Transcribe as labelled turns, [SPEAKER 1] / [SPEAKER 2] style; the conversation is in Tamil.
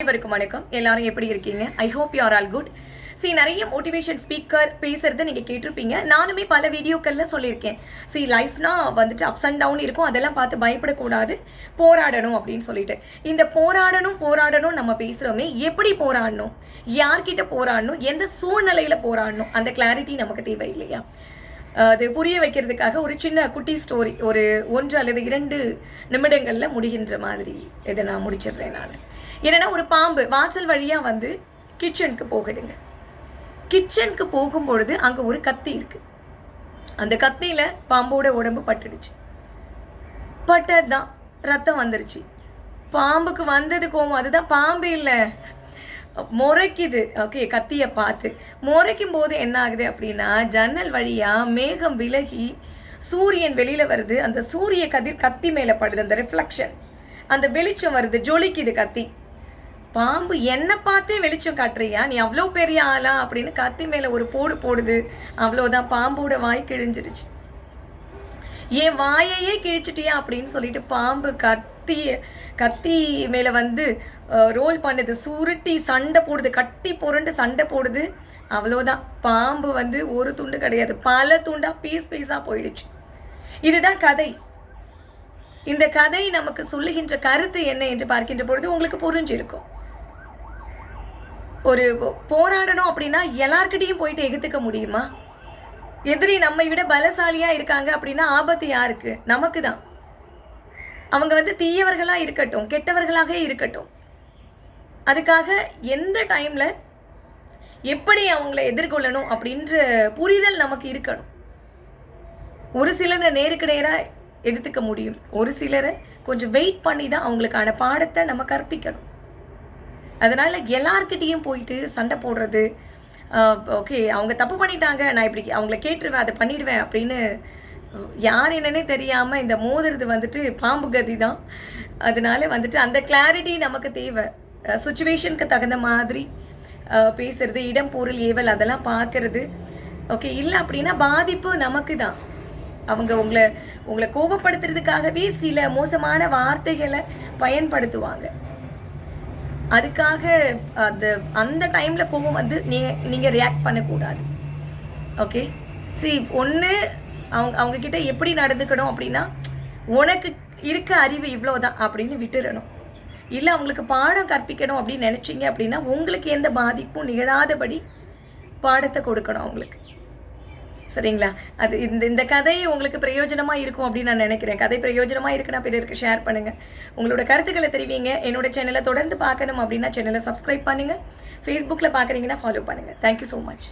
[SPEAKER 1] அனைவருக்கும் வணக்கம். எல்லாரும் எப்படி இருக்கீங்க? I hope you are all good C நிறைய மோட்டிவேஷன் ஸ்பீக்கர் பேசுறத நீங்க கேட்டிருப்பீங்க. நானுமே பல வீடியோக்கள்ல சொல்லியிருக்கேன். சி லைஃப்னா வந்துட்டு அப்ஸ் அண்ட் டவுன் இருக்கும். அதெல்லாம் பார்த்து பயப்படக்கூடாது. போராடணும் அப்படின்னு சொல்லிட்டு. இந்த போராடணும் போராடணும் நம்ம பேசுறோமே எப்படி போராடணும்? யார்கிட்ட போராடணும்? எந்த சூழ்நிலையில போராடணும்? அந்த கிளாரிட்டி நமக்கு தேவை இல்லையா அது புரிய வைக்கிறதுக்காக ஒரு சின்ன குட்டி ஸ்டோரி ஒரு ஒன்று அல்லது இரண்டு நிமிடங்களில் முடிகின்ற மாதிரி இதை நான் முடிச்சிடுறேன் நான். என்னன்னா ஒரு பாம்பு வாசல் வழியாக வந்து கிச்சனுக்கு போகுதுங்க. கிச்சனுக்கு போகும்பொழுது அங்கே ஒரு கத்தி இருக்கு. அந்த கத்தியில் பாம்போட உடம்பு பட்டுடுச்சு. பட்டதுதான் ரத்தம் வந்துருச்சு. பாம்புக்கு வந்தது கோவம். அதுதான் பாம்பு இல்லை. முறைக்குது. ஓகே கத்தியை பார்த்து. முறைக்கும் போது என்ன ஆகுது அப்படின்னா ஜன்னல் வழியாக மேகம் விலகி சூரியன் வெளியில் வருது. அந்த சூரிய கதிர் கத்தி மேலே படுது. அந்த ரிஃப்ளெக்ஷன் அந்த வெளிச்சம் வருது. ஜொலிக்குது கத்தி. பாம்பு என்னை பார்த்தே வெளிச்சம் காட்டுறியா? நீ அவ்வளோ பெரிய ஆளா? அப்படின்னு கத்தி மேலே ஒரு போடு போடுது. அவ்வளோதான். பாம்போட வாய் கிழிஞ்சிருச்சு. என் வாயையே கிழிச்சிட்டியா? அப்படின்னு சொல்லிட்டு பாம்பு கத்தி கத்தி மேலே வந்து ரோல் பண்ணுது. சுருட்டி சண்டை போடுது. கட்டி புரண்டு சண்டை போடுது. அவ்வளோதான் பாம்பு வந்து ஒரு துண்டு கிடையாது. பல துண்டாக பீஸ் பீஸாக போயிடுச்சு. இதுதான் கதை. இந்த கதை நமக்கு சொல்லுகின்ற கருத்து என்ன என்று பார்க்கின்ற பொழுது உங்களுக்கு புரிஞ்சிருக்கும். ஒரு போராடணும் அப்படின்னா எல்லார்கிட்டையும் போயிட்டு எகுத்துக்க முடியுமா? எதிரி நம்மை விட பலசாலியாக இருக்காங்க அப்படின்னா ஆபத்து யாருக்கு? நமக்கு தான் அவங்க வந்து தீயவர்களாக இருக்கட்டும் கெட்டவர்களாக இருக்கட்டும். அதுக்காக எந்த டைமில் எப்படி அவங்கள எதிர்கொள்ளணும் அப்படின்ற புரிதல் நமக்கு இருக்கணும். ஒரு சிலரை நேருக்கு நேராக எதிர்த்துக்க முடியும். ஒரு சிலரை கொஞ்சம் வெயிட் பண்ணி தான் அவங்களுக்கான பாடத்தை நம்ம கற்பிக்கணும். அதனால் எல்லார்கிட்டேயும் போயிட்டு சண்டை போடுறது ஓகே அவங்க தப்பு பண்ணிட்டாங்க நான் இப்படி அவங்கள கேட்டுருவேன் அதை பண்ணிடுவேன் அப்படின்னு யார் என்னன்னே தெரியாமல் இந்த மோதுறது வந்துட்டு பாம்பு கதி தான் அதனால வந்துட்டு அந்த கிளாரிட்டி நமக்கு தேவை. சுச்சுவேஷனுக்கு தகுந்த மாதிரி பேசுறது இடம் பொருள் ஏவல் அதெல்லாம் பார்க்கறது. ஓகே இல்லை அப்படின்னா பாதிப்பு நமக்கு தான் அவங்க உங்களை உங்களை கோபப்படுத்துறதுக்காகவே சில மோசமான வார்த்தைகளை பயன்படுத்துவாங்க. அதுக்காக அது அந்த டைமில் கோபம் வந்து நீங்கள் நீங்கள் ரியாக்ட் பண்ணக்கூடாது. ஓகே சி ஒன்று அவங்க அவங்க கிட்ட எப்படி நடந்துக்கணும் அப்படின்னா உனக்கு இருக்க அறிவு இவ்வளோதான் அப்படின்னு விட்டுறணும். இல்லை அவங்களுக்கு பாடம் கற்பிக்கணும் அப்படின்னு நினச்சிங்க அப்படின்னா உங்களுக்கு எந்த பாதிப்பும் நிகழாதபடி பாடத்தை கொடுக்கணும் அவங்களுக்கு. சரிங்களா? அது இந்த இந்த கதை உங்களுக்கு பிரயோஜனமாக இருக்கும் அப்படின்னு நான் நினைக்கிறேன். கதை பிரயோஜனமாக இருக்குன்னா பிறருக்கு ஷேர் பண்ணுங்கள் உங்களோட கருத்துக்களை தெரிவிங்க. என்னோட சேனலை தொடர்ந்து பார்க்கணும் அப்படின்னா சேனலை சப்ஸ்கிரைப் பண்ணுங்கள் ஃபேஸ்புக்கில் பார்க்குறீங்கன்னா ஃபாலோ பண்ணுங்கள் தேங்க்யூ ஸோ மச்